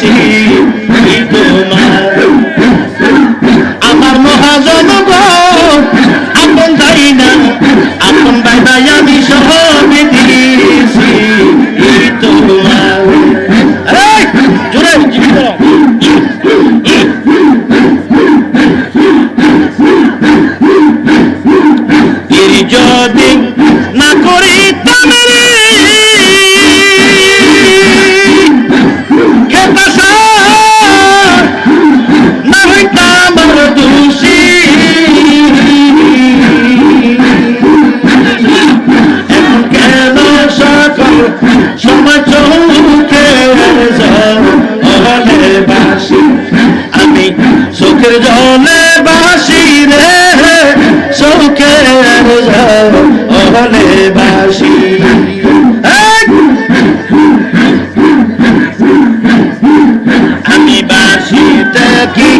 see বাসি রে শোকের অহলে বাসি আমি বাসিতে কি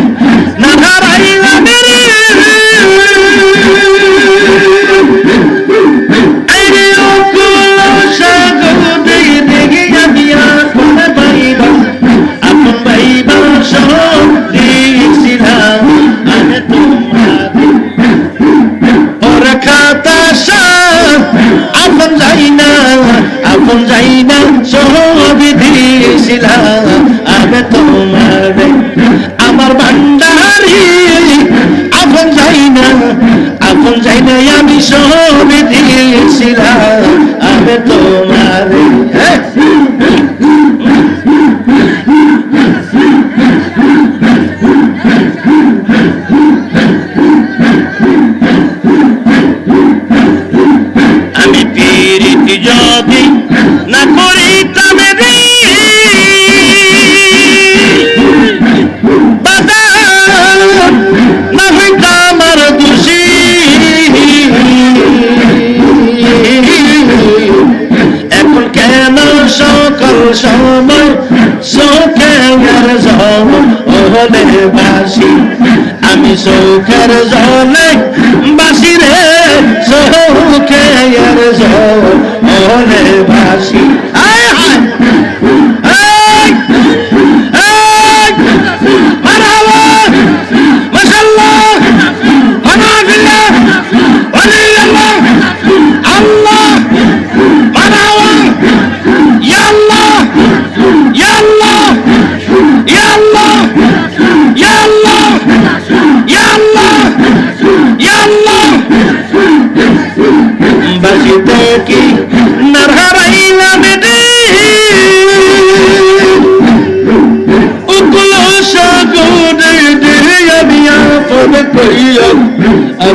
মদিনা সহবি দিয়েছিলা তোমার, আমার ভান্ডারি এখন যাই না এখন যাই না, আমি সহবি দিয়েছিলা আগে তোমার হ্যাঁ। যদি সময় সৌখের জল? ওহলে বাসি আমি সৌখের জলে বাসি রে সৌখের জল। ওহলে así.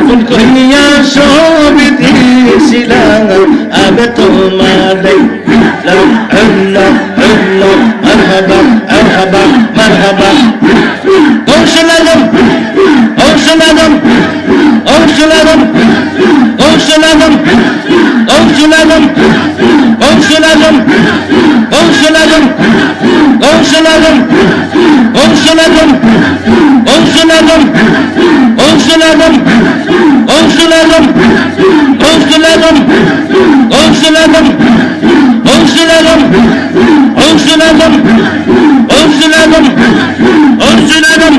আপন কইয়া সব দিয়েছিলাম আমি তোমার আল্লাহ আল্লাহ মারহাবা মারহাবা মারহাবা ওশলাদম ওশলাদম ওশলাদম ওশলাদম ওশলাদম ওশলাদম ওশলাদম ওশলাদম ওশলাদম ওশলাদম ওশলাদম Komşularım, komşularım, komşularım, komşularım, komşularım, komşularım, komşularım.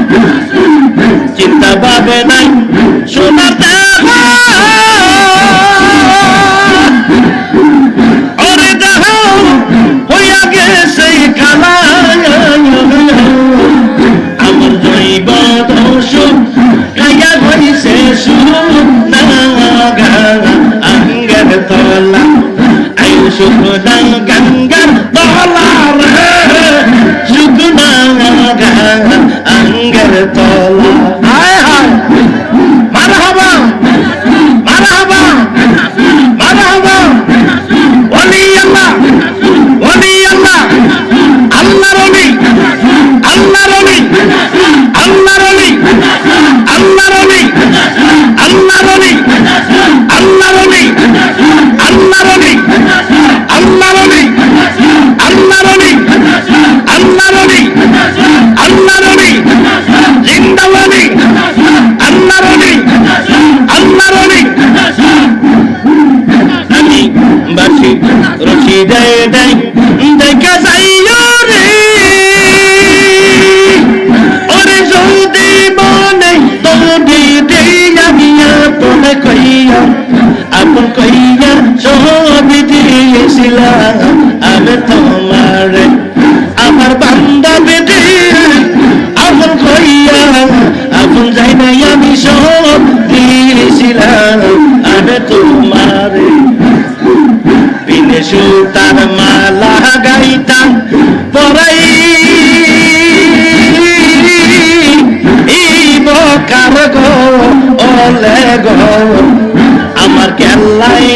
Kitaba benay, সুখনাম গঙ্গার তলা রে সুখনাম গঙ্গার তলা। Jai Jai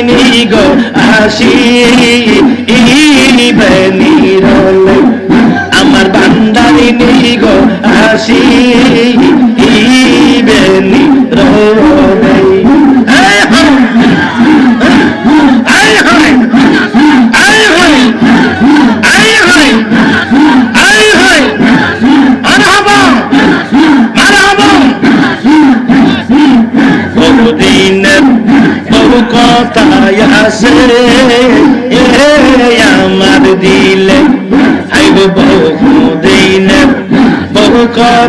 নি গো আসি বেনির আমার বান্দারি নি গো আসি বেনির কথায় আসে আমার দিলে আইব বহু দিন বহু কথা